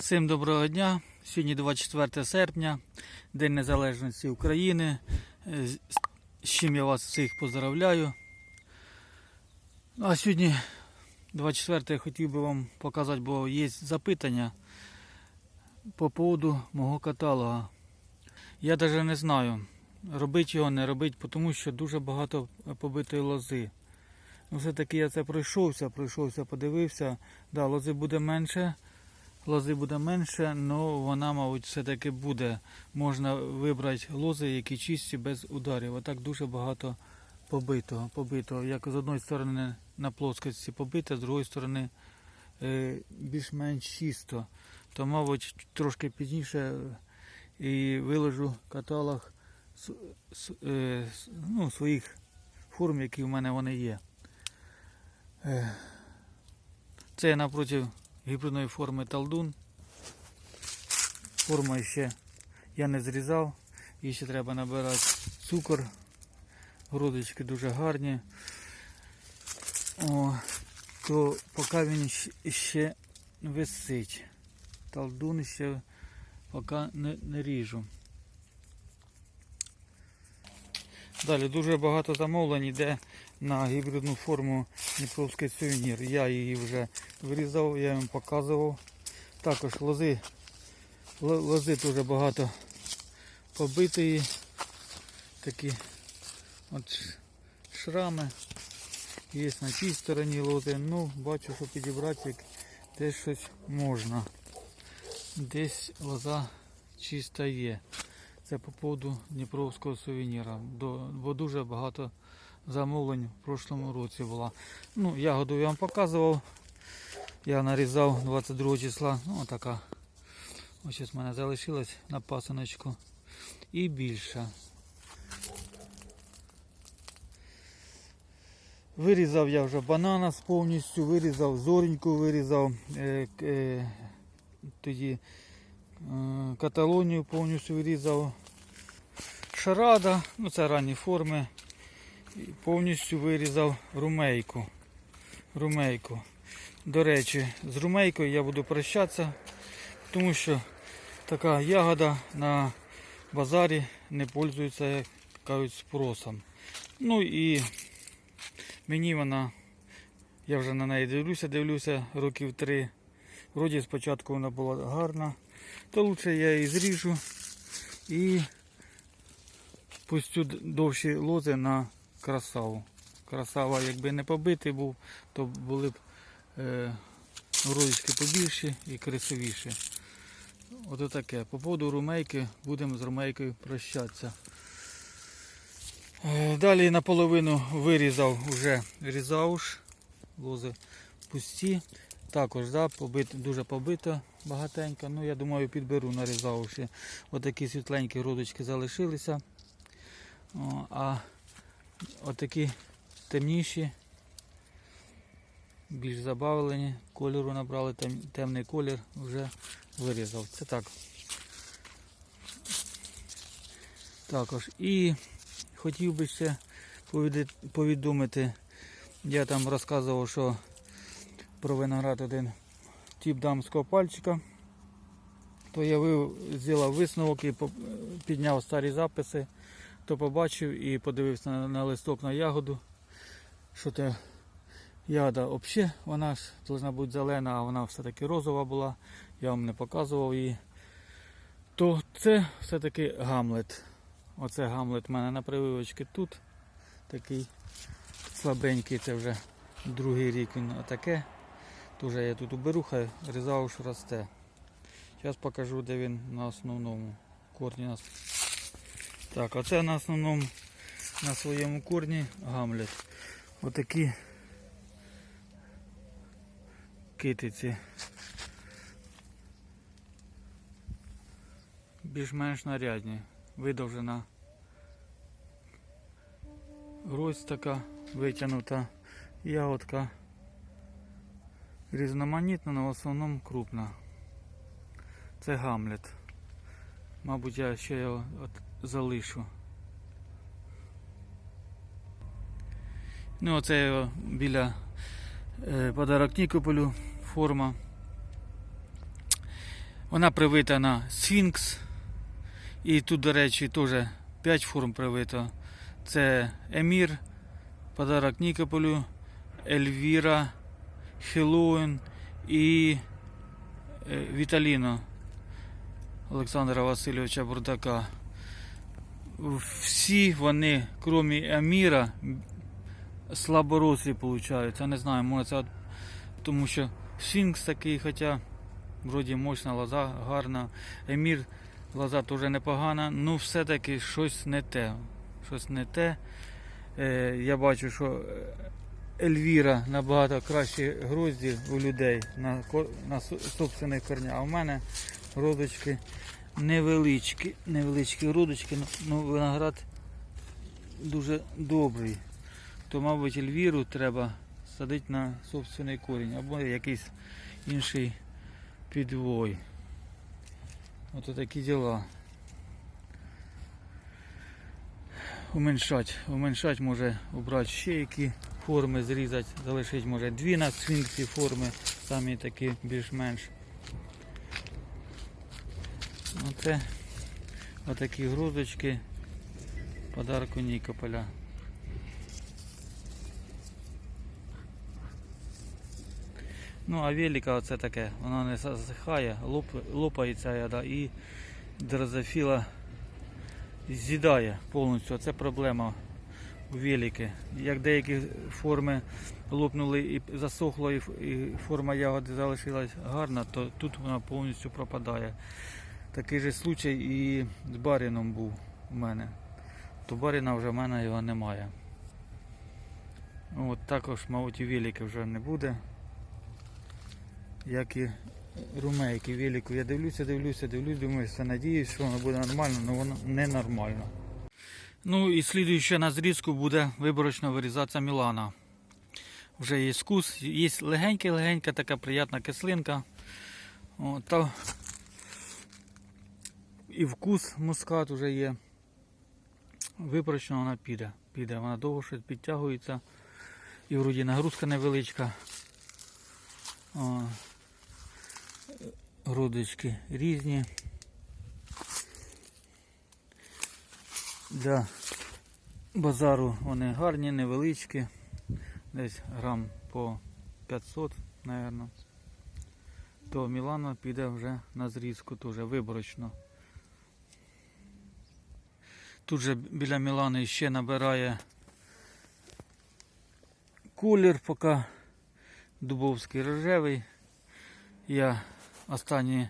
Всім доброго дня. Сьогодні 24 серпня, День Незалежності України. З з чим я вас всіх поздравляю. Ну, А сьогодні, 24 я хотів би вам показати, бо є запитання по поводу мого каталога. Я навіть не знаю, робити його, не робити, тому що дуже багато побитої лози. Ну, все-таки я це пройшовся, пройшовся, подивився. Да, лози буде менше, лози буде менше, але вона, мабуть, все-таки буде. Можна вибрати лози, які чисті без ударів. А так дуже багато побитого. побитого. Як з одної сторони на плоскості побите, з другої сторони е, більш-менш чисто. То, мабуть, трошки пізніше е, і виложу каталог е, ну, своїх форм, які в мене вони є. Це я напроти гібридної форми талдун. Форма ще я не зрізав. Її ще треба набирати цукор. Грудочки дуже гарні. О, то поки він ще висить. Талдун ще поки не, не ріжу. Далі дуже багато замовлень йде на гібридну форму Дніпровський сувенір. Я її вже вирізав, я їм показував. Також лози, лози дуже багато побитої. Такі от шрами. Є на тій стороні лози. Ну, бачу, що підібрати десь щось можна. Десь лоза чиста є. Це по поводу Дніпровського сувеніра. Бо дуже багато замовлень в прошлому році було. Ну, ягоду я вам показував. Я нарізав 22 числа. Ну, така. Ось зараз в мене залишилось на пасаночку. І більше. Вирізав я вже банана повністю, вирізав зоріньку, вирізав е, е, тоді каталонію повністю вирізав. Шарада, ну це ранні форми. І повністю вирізав румейку. Румейку. До речі, з румейкою я буду прощатися, тому що така ягода на базарі не пользується, як кажуть, спросом. Ну і мені вона, я вже на неї дивлюся, дивлюся років три. Вроді спочатку вона була гарна, то лучше я її зріжу і пустю довші лози на красаву. Красава, якби не побитий був, то були б е, родички побільші і красивіші. Ото таке. По поводу румейки будемо з румейкою прощатися. Е, Далі наполовину вирізав вже різауш, лози пусті. Також да, побит, дуже побито багатенько. Ну, я думаю, підберу на різауші. Отакі світленькі родочки залишилися. О, а отакі темніші, більш забавлені, кольору набрали, тем, темний колір вже вирізав. Це так. Також. І хотів би ще повідомити, я там розказував, що про виноград один тип дамського пальчика. То я зробив висновок і підняв старі записи, то побачив і подивився на, на листок на ягоду, що те ягода взагалі, вона ж повинна бути зелена, а вона все-таки розова була, я вам не показував її. То це все-таки гамлет. Оце гамлет в мене на прививочці тут. Такий слабенький, це вже другий рік він отаке. Тоже я тут уберу, хай різауш росте. Зараз покажу, де він на основному корні. Так, оце на основному на своєму корні гамлет. Отакі китиці. Більш-менш нарядні. Видовжена гроздь така витягнута, ягодка різноманітна, але в основному крупна. Це гамлет. Мабуть, я ще його залишу. Ну, оце його біля е, подарок Нікополю форма. Вона привита на Сфінкс. І тут, до речі, теж 5 форм привито. Це Емір, подарок Нікополю, Ельвіра, Хеллоуін і е, Віталіно Олександра Васильовича Бурдака. Всі вони, крім Аміра, слаборослі виходять. Я не знаю, може це тому що Сфінкс такий, хоча вроді мощна лоза, гарна. Емір лоза теж непогана, ну все-таки щось не те. Щось не те. Е, я бачу, що Ельвіра набагато кращі грозді у людей на, на собственних корнях. А в мене родочки невеличкі, невеличкі родочки, ну, ну виноград дуже добрий. То, мабуть, Ельвіру треба садити на собственний корінь або якийсь інший підвой. Ото такі діла. Уменьшать. Уменьшать може обрати ще які форми зрізати, залишити може дві на сфінксі форми, самі такі більш-менш. Оце отакі грудочки подарку Нікополя. Ну, а велика оце таке, вона не засихає, лоп, лопається і дрозофіла з'їдає повністю. Це проблема у велики. Як деякі форми лопнули і засохло, і форма ягоди залишилась гарна, то тут вона повністю пропадає. Такий же случай і з баріном був у мене. То баріна вже в мене його немає. От також, мабуть, і велики вже не буде. Як і румейки, велику. Я дивлюся, дивлюся, дивлюсь, думаю, все надіюсь, що воно буде нормально, але воно не нормально. Ну і слідуюче на зрізку буде виборочно вирізатися Мілана. Вже є скус, є легенька-легенька така приятна кислинка. О, та і вкус мускат вже є. Виборочно вона піде. піде. Вона довго щось підтягується. І вроді нагрузка невеличка. О, грудочки різні. Для базару вони гарні, невеличкі. Десь грам по 500, мабуть. То Мілана піде вже на зрізку, теж виборочно. Тут же біля Мілани ще набирає колір, поки дубовський рожевий. Я останні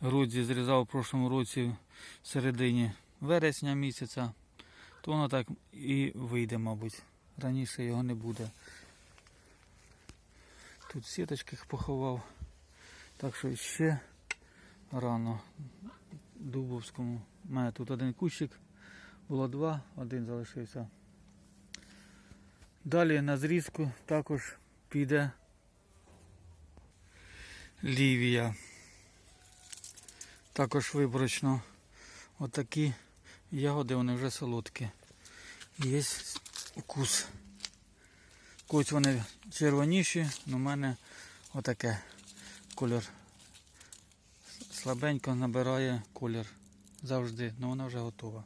грудзі зрізав у прошлому році в середині вересня місяця, то воно так і вийде, мабуть. Раніше його не буде. Тут сіточки поховав. Так що ще рано Дубовському. У мене тут один кущик, було два, один залишився. Далі на зрізку також піде Лівія. Також виборочно отакі ягоди, вони вже солодкі. Є вкус. Когось вони червоніші, але в мене отаке колір. Слабенько набирає колір завжди, але вона вже готова.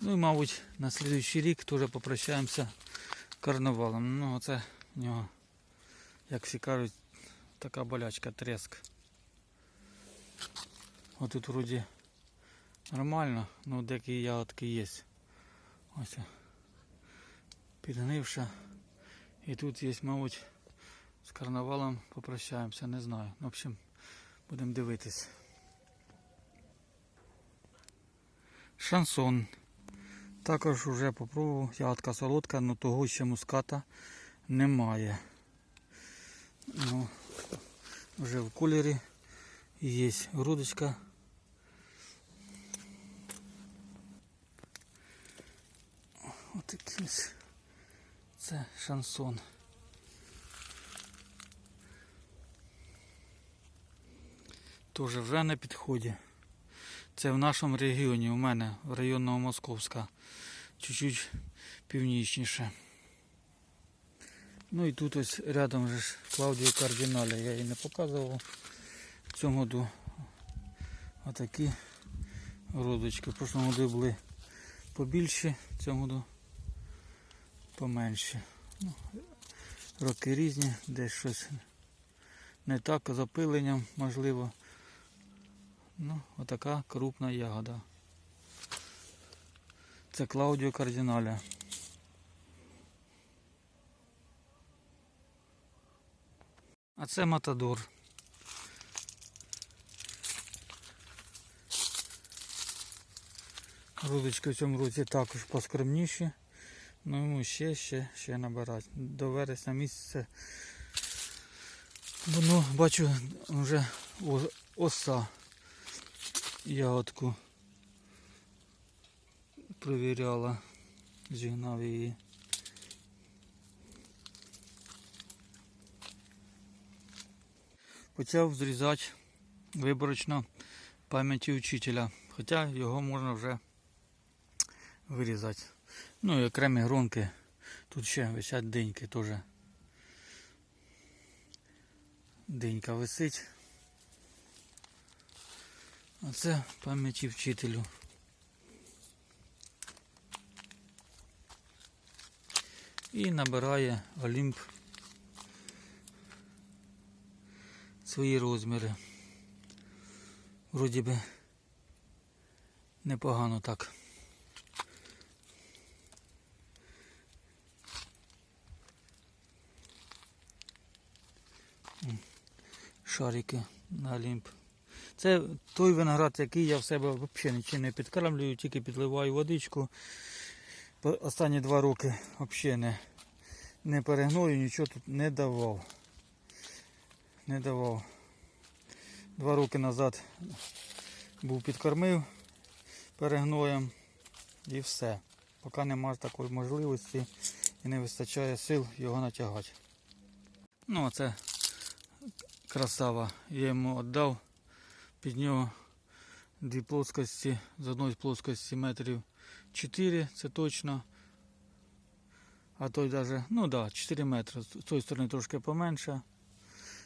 Ну і мабуть на слідуючий рік теж попрощаємося карнавалом. Ну оце в нього, як всі кажуть, така болячка, треск. Ось тут вроді нормально, ну деякі ягодки є. Ось підгнивша. І тут є, мабуть, з карнавалом попрощаємося, не знаю. В общем, будемо дивитись. Шансон. Також вже попробував, ягодка солодка, але того ще муската немає. Ну, вже в кольорі є грудочка. Якийсь. Це шансон. Тоже вже на підході. Це в нашому регіоні, у мене, в районного Московська, чуть-чуть північніше. Ну і тут ось рядом же ж Клаудію Кардіналя, я її не показував. цьому году отакі родочки. В прошлому году були побільші, в цьому году поменші. Ну, роки різні, десь щось не так, з запиленням, можливо. Ну, отака крупна ягода. Це Клаудіо Кардіналя. А це Матадор. Рудочки в цьому році також поскромніші. Ну йому ще, ще, ще набирати. До вересня місяця. Воно бачу вже оса ягодку провіряла, зігнав її. Почав зрізати виборочно пам'яті учителя, хоча його можна вже вирізати. Ну і окремі гронки. Тут ще висять деньки теж. Денька висить. А це пам'яті вчителю. І набирає Олімп свої розміри. Вроді би непогано так. Шарики на Олімп. Це той виноград, який я в себе взагалі нічим не підкармлюю, тільки підливаю водичку. Останні два роки взагалі не, не перегною, нічого тут не давав. Не давав. Два роки назад був підкормив перегноєм і все. Поки немає такої можливості і не вистачає сил його натягати. Ну, а це красава. Я йому віддав під нього дві плоскості. З одної плоскості метрів 4, це точно. А той даже, ну да, 4 метри. З тої сторони трошки поменше.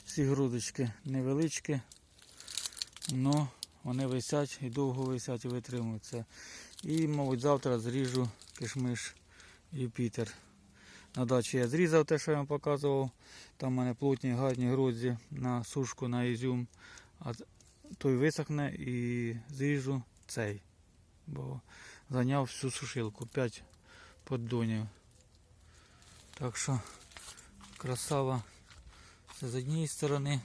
Ці грудочки невеличкі. Ну, вони висять і довго висять і витримуються. І, мабуть, завтра зріжу кишмиш Юпітер. На дачі я зрізав те, що я вам показував. Там в мене плотні гарні грозді на сушку, на ізюм. А той висохне і зріжу цей. Бо зайняв всю сушилку. 5 поддонів. Так що красава. Це з однієї сторони.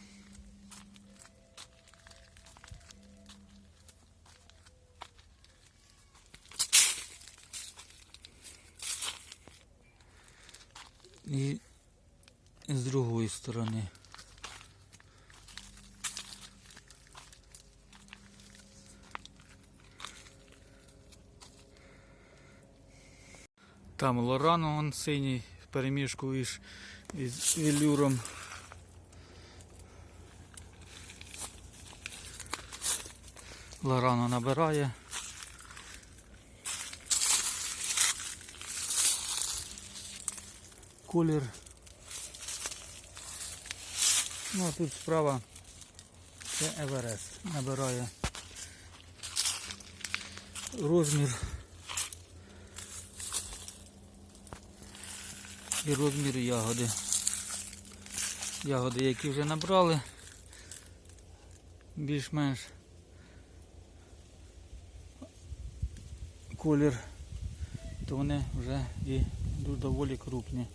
І з другої сторони. Там Лорано он синій в переміжку із, із велюром. Лорано набирає. Колір. Ну а тут справа це Еверест. Набирає розмір і розмір ягоди. Ягоди, які вже набрали, більш-менш колір, то вони вже і доволі крупні.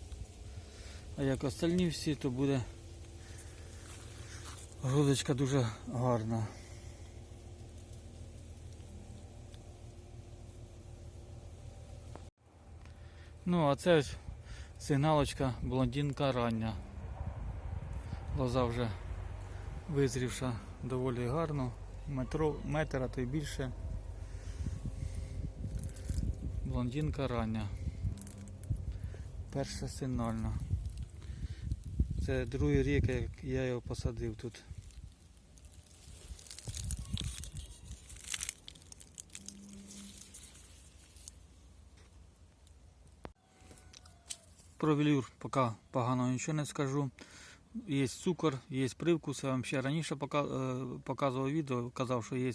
А як остальні всі, то буде грудочка дуже гарна. Ну, а це ось сигналочка блондинка рання. Лоза вже визрівша доволі гарно. Метро, метр, а то й більше. Блондинка рання. Перша сигнальна. Це другий рік, як я його посадив тут. Про велюр поки погано нічого не скажу. є цукор, є привкус. Я вам ще раніше е, показував відео, казав, що є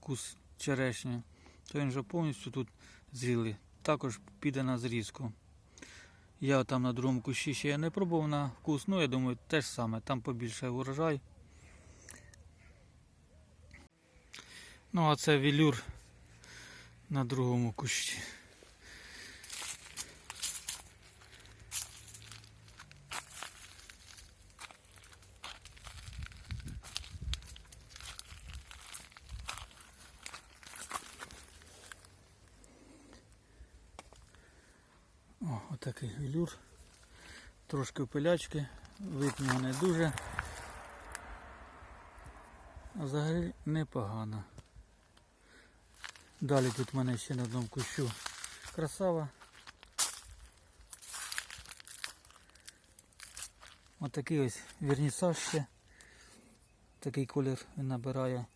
вкус черешні. То він вже повністю тут зрілий. Також піде на зрізку. Я там на другому кущі ще не пробував на вкус, ну я думаю, те ж саме, там побільше урожай. Ну, а це велюр на другому кущі. О, отакий велюр. Трошки пилячки, вид не дуже. А взагалі непогано. Далі тут в мене ще на одному кущу красава. Отакий ось вернісаж ще. Такий колір він набирає.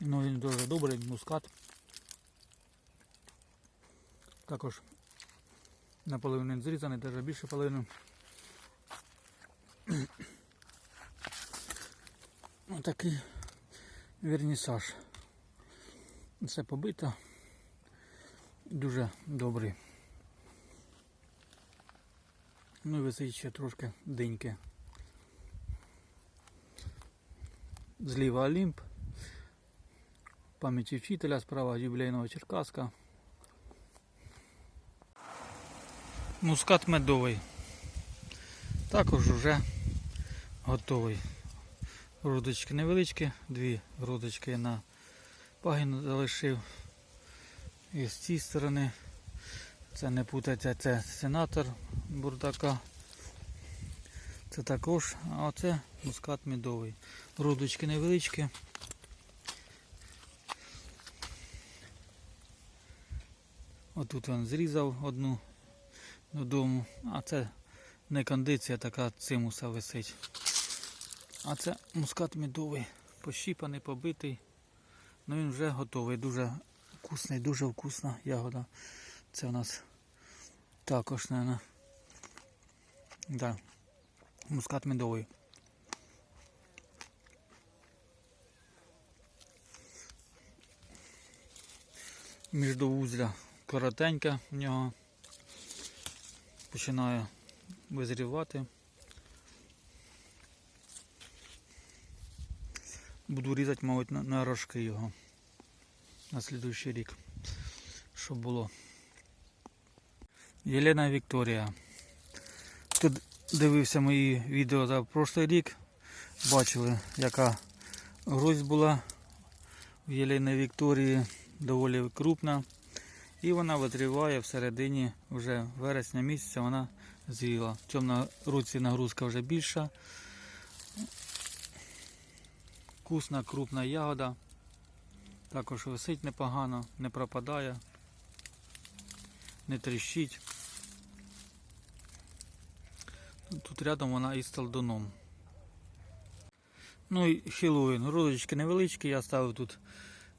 Ну він дуже добрий, мускат. Також наполовину зрізаний, навіть більше половини. Отакий вернісаж. Все побито. Дуже добрий. Ну і висить ще трошки деньки. Зліва Олімп. Пам'яті вчителя, справа юбілейного Черкаска. Мускат медовий. Також вже готовий. Грудочки невеличкі, дві грудочки на пагін залишив. І з цієї сторони. Це не путайте, це сенатор бурдака. Це також, а оце мускат медовий. Грудочки невеличкі. Отут він зрізав одну додому, а це не кондиція, така цимуса висить. А це мускат медовий, пощіпаний, побитий. Ну він вже готовий, дуже вкусний, дуже вкусна ягода. Це у нас також, мабуть. Да. Мускат медовий. Міждовузля коротенька в нього. Починає визрівати. Буду різати, мабуть, на, рожки його на слідуючий рік, щоб було. Єлена Вікторія. Хто дивився мої відео за прошлий рік, бачили, яка гроздь була в Єлені Вікторії, доволі крупна. І вона витриває всередині вже вересня місяця вона зріла. В цьому на- році нагрузка вже більша. Вкусна, крупна ягода. Також висить непогано, не пропадає, не тріщить. Тут рядом вона із талдоном. Ну і Хіллоуін. Грозочки невеличкі, я ставив тут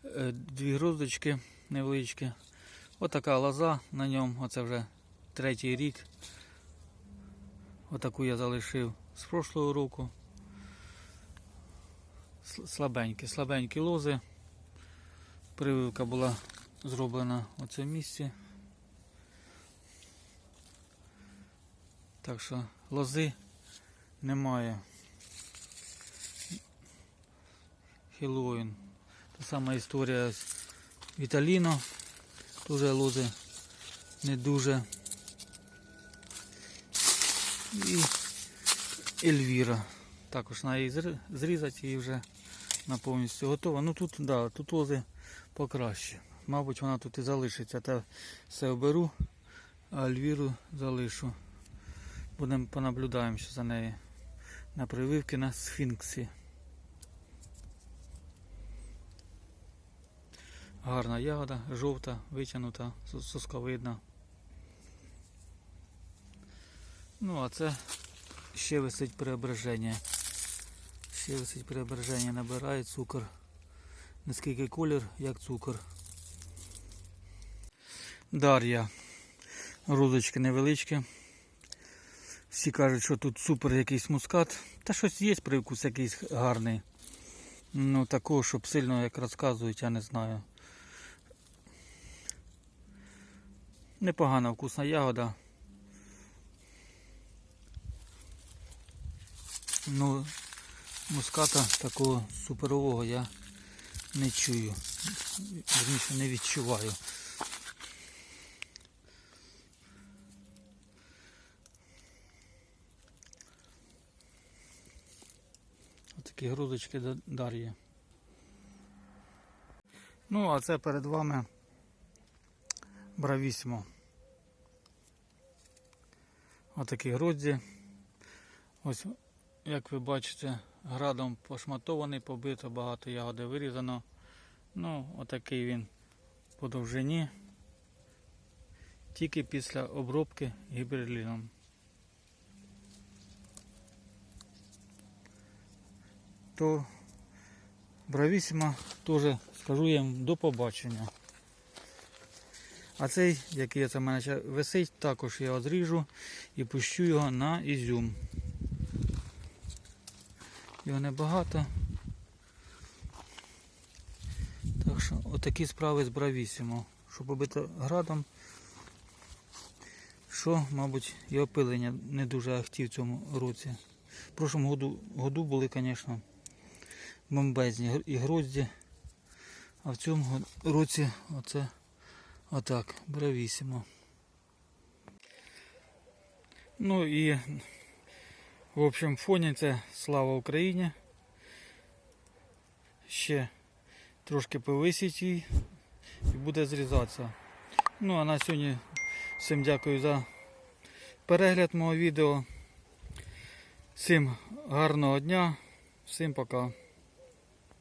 е, дві грозочки невеличкі. Отака лоза на ньому, оце вже третій рік. Отаку я залишив з прошлого року. Слабенькі, слабенькі лози. Прививка була зроблена у цьому місці. Так що лози немає. Хіллоуін. Та сама історія з Віталіно. Теж лози не дуже. І Ельвіра. Також треба її зрізати і вже на повністю готова. Ну тут, да, тут лози покраще. Мабуть, вона тут і залишиться. Та все оберу, а Ельвіру залишу. Будемо понаблюдаємо за нею на прививки на сфінксі. Гарна ягода, жовта, витягнута, сосковидна. Ну, а це ще висить преображення. Ще висить преображення, набирає цукор. Наскільки колір, як цукор. Дар'я. Грудочки невеличкі. Всі кажуть, що тут супер якийсь мускат. Та щось є привкус якийсь гарний. Ну такого, щоб сильно як розказують, я не знаю. Непогана вкусна ягода. Ну, муската такого суперового я не чую. Вірніше не відчуваю. Такі грудочки до Дар'ї. Ну, а це перед вами бравісімо. Отакі грудзі. Ось, як ви бачите, градом пошматований, побито, багато ягоди вирізано. Ну, отакий він по довжині. Тільки після обробки гіберліном. То бравісіма теж скажу їм до побачення. А цей, який це в мене висить, також я одріжу і пущу його на ізюм. Його небагато. Так що отакі справи з бравісімо. Що побито градом, що, мабуть, і опилення не дуже ахті в цьому році. В прошлому году, году були, звісно, бомбезні і грозді. А в цьому році оце отак, бравісімо. Ну і в общем фоні це слава Україні. Ще трошки повисить її і буде зрізатися. Ну а на сьогодні всім дякую за перегляд мого відео. Всім гарного дня, всім пока.